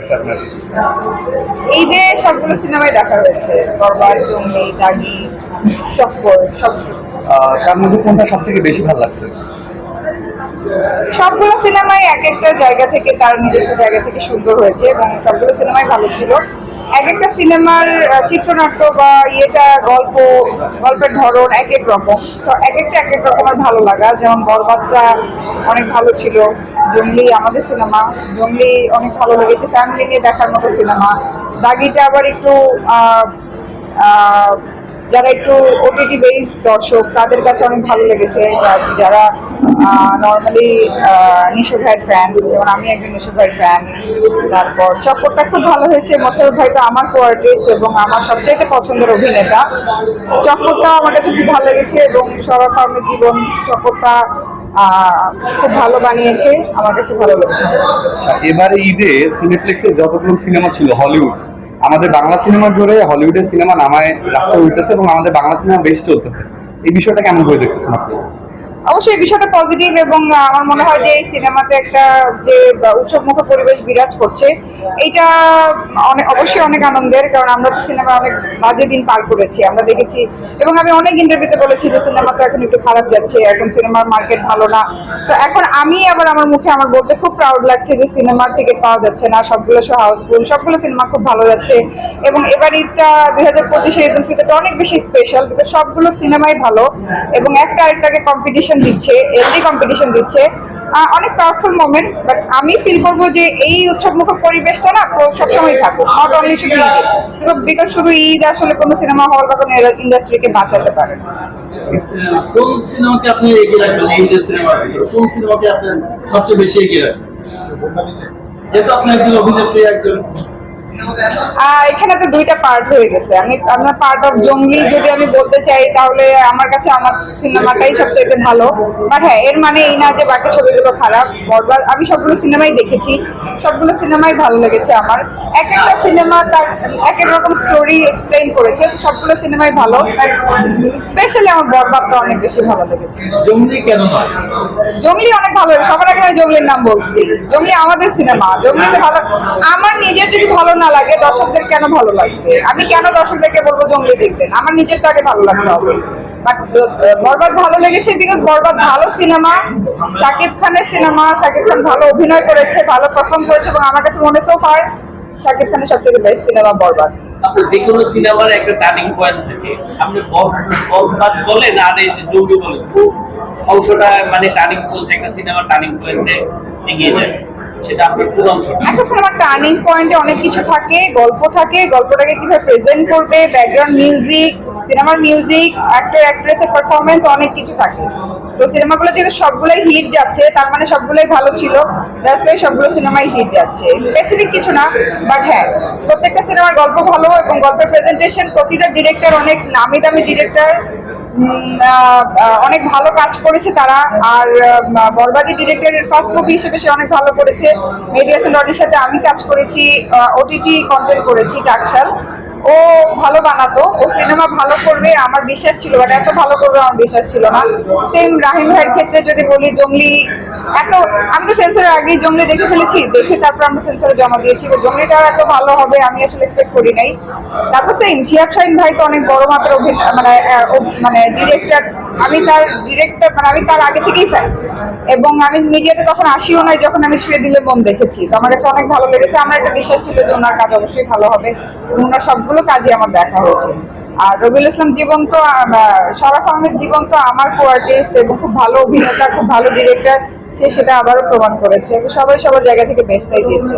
লাগতেছে আপনার ঈদে সবগুলো সিনেমাই দেখা হয়েছে বরবাদ জঙ্গলি দাগি চক্কর সব। তার মধ্যে কোনটা সব থেকে বেশি ভালো লাগছে? সবগুলো সিনেমাই এক একটা জায়গা থেকে তার নিজস্ব জায়গা থেকে সুন্দর হয়েছে এবং সবগুলো সিনেমাই ভালো ছিল। এক একটা সিনেমার চিত্রনাট্য বা ইয়েটা গল্প, গল্পের ধরন এক এক রকম। সো এক একটা এক এক রকমের ভালো লাগা। যেমন বরবাদটা অনেক ভালো ছিল। জঙ্গলি আমাদের সিনেমা। জঙ্গলি অনেক ভালো লেগেছে। ফ্যামিলি নিয়ে দেখার মতো সিনেমা। দাগিটা আবার একটু যারা একটু ওটিটি বেস দর্শক, তাদের কাছে অনেক ভালো লেগেছে। যারা নর্মালি নিশো ভাইয়ের ফ্যান যেমন আমি একজন নিশো ভাইয়ের ফ্যান তারপর চক্করটা খুব ভালো হয়েছে। মোশারফ ভাই তো আমার কো আর্টিস্ট এবং আমার সবচাইতে পছন্দের অভিনেতা। চক্করটা আমার কাছে খুব ভালো লেগেছে এবং সরব ফার্মের জীবন চক্করটা খুব ভালো বানিয়েছে। আমার কাছে ভালো লেগেছে। আচ্ছা এবারে ঈদে সিনেপ্লেক্সে যতগুলো সিনেমা ছিল হলিউড আমাদের বাংলা সিনেমার জোরে হলিউডের সিনেমা নামায় রাখতে হইতেছে এবং আমাদের বাংলা সিনেমা বেশি চলতেছে। এই বিষয়টা কেমন করে দেখতেছেন আপনি? অবশ্যই বিষয়টা পজিটিভ এবং আমার মনে হয় যে এই সিনেমাতে একটা যে উৎসবমুখ পরিবেশ বিরাজ করছে, এইটা অনেক অবশ্যই অনেক আনন্দের, কারণ আমরা তো সিনেমা অনেক বাজে দিন পার করেছি, আমরা দেখেছি, এবং আমি অনেক ইন্টারভিউতে বলেছি যে সিনেমা তো এখন একটু খারাপ যাচ্ছে, এখন সিনেমার মার্কেট ভালো না। তো এখন আমি আবার আমার মুখে আমার বলতে খুব প্রাউড লাগছে যে সিনেমার টিকিট পাওয়া যাচ্ছে না, সবগুলো শো হাউসফুল সবগুলো সিনেমা খুব ভালো যাচ্ছে, এবং এবার ঈদটা দুই হাজার পঁচিশে ঈদ উল ফিতরটা অনেক বেশি স্পেশাল বিকজ সবগুলো সিনেমাই ভালো, এবং একটা আরেকটাকে কম্পিটিশন দিচ্ছে হেলদি কম্পিটিশন দিচ্ছে। অনেক পাওয়ারফুল মোমেন্ট বাট আমি ফিল করব যে এই উৎসবমুখর পরিবেশটা না সবসময় থাকুক নট অনলি শুধু ঈদ। বিকজ শুধু ঈদ আসলে কোনো সিনেমা হল বা কোনো ইন্ডাস্ট্রিকে বাঁচাতে পারে কোন সিনেমাকে আপনি এগিয়ে রাখবেন? এই যে সিনেমা কোন সিনেমাকে আপনার সবচেয়ে বেশি এগিয়ে রাখবেন? যেহেতু আপনি একজন অভিনেত্রী, একজন এখানে তো দুইটা পার্ট হয়ে গেছে। আমি, আমার পার্ট অফ জঙ্গলি যদি আমি বলতে চাই, তাহলে আমার কাছে আমার সিনেমাটাই সবচেয়ে ভালো। বাট হ্যাঁ এর মানে এই না যে বাকি ছবিগুলো খারাপ, বরবাদ, আমি সবগুলো সিনেমাই দেখেছি। সবগুলো সিনেমাই ভালো লেগেছে আমার। এক একটা সিনেমা তার এক এক রকম স্টোরি এক্সপ্লেইন করেছে সবগুলো সিনেমাই ভালো স্পেশালি আমার বরবাদটা অনেক বেশি ভালো লেগেছে। জঙ্গলি কেন জঙ্গলি অনেক ভালো সবার আগে আমি জঙ্গলির নাম বলছি। জঙ্গলি আমাদের সিনেমা জঙ্গলিতে ভালো আমার নিজের যদি ভালো না লাগে দর্শকদের কেন ভালো লাগবে? আমি কেন দর্শকদেরকে বলব জঙ্গলি দেখবেন? আমার নিজের তো আগে ভালো লাগতে হবে। বাট বরবাদ ভালো লেগেছে বিকজ বরবাদ ভালো সিনেমা শাকিব খানের সিনেমা শাকিব খান ভালো অভিনয় করেছে, ভালো পারফর্ম করেছে এবং আমার কাছে মনে সো শাকিব খানের সবথেকে বেস্ট সিনেমা বরবাদ। যে কোনো সিনেমার একটা টার্নিং পয়েন্ট থাকে। আপনি বরবাদ বলেন, আর এই যে জঙ্গি বলেন, অংশটা মানে টার্নিং পয়েন্ট একটা সিনেমার টার্নিং পয়েন্টে এগিয়ে যায়। সেটা আপনার কোন অংশটা একটা সিনেমার টার্নিং পয়েন্টে অনেক কিছু থাকে, গল্প থাকে। গল্পটাকে কীভাবে প্রেজেন্ট করবে ব্যাকগ্রাউন্ড মিউজিক সিনেমার মিউজিক অ্যাক্টর অ্যাক্ট্রেসের পারফরমেন্স অনেক কিছু থাকে। তো সিনেমাগুলো যেহেতু সবগুলোই হিট যাচ্ছে, তার মানে সবগুলোই ভালো ছিল। সবগুলো সিনেমাই হিট যাচ্ছে। স্পেসিফিক কিছু না বাট হ্যাঁ প্রত্যেকটা সিনেমার গল্প ভালো এবং গল্পের প্রেজেন্টেশন প্রতিটা ডিরেক্টর অনেক নামি দামি ডিরেক্টর অনেক ভালো কাজ করেছে তারা। আর বরবাদি ডিরেক্টরের ফার্স্ট মুভি হিসেবে সে অনেক ভালো করেছে। মেহেদি হাসান রনির সাথে আমি কাজ করেছি ওটিটি কন্টেন্ট করেছি টাকশাল ও ভালো বানাতো। ও সিনেমা ভালো করবে, আমার বিশ্বাস ছিল বাট এত ভালো করবে আমার বিশ্বাস ছিল না। সেম রাহিম ভাইয়ের ক্ষেত্রে যদি বলি জঙ্গলি এত, আমি তো সেন্সরের আগেই জঙ্গলি দেখে ফেলেছি, দেখে তারপর আমরা সেন্সরে জমা দিয়েছি। জঙ্গলিটাও এত ভালো হবে, আমি আসলে এক্সপেক্ট করি নাই। তারপর সেম শিয়াব শাহিন ভাই তো অনেক বড় মাত্রা মানে মানে ডিরেক্টর আমি তার ডিরেক্টর মানে আমি তার আগে থেকেই ফ্যান এবং আমি মিডিয়াতে তখন আসিও নাই যখন আমি ছুঁয়ে দিলে মন দেখেছি। তো আমার কাছে অনেক ভালো লেগেছে। আমার একটা বিশ্বাস ছিল যে ওনার কাজ অবশ্যই ভালো হবে। ওনার সবগুলো কাজই আমার দেখা হয়েছে। আর রবিউল ইসলাম জীবন তো শরাফ আহমেদ জীবন তো আমার কো আর্টিস্ট এবং খুব ভালো অভিনেতা, খুব ভালো ডিরেক্টর সে সেটা আবারও প্রমাণ করেছে। সবাই সবার জায়গা থেকে বেস্টটাই দিয়েছে।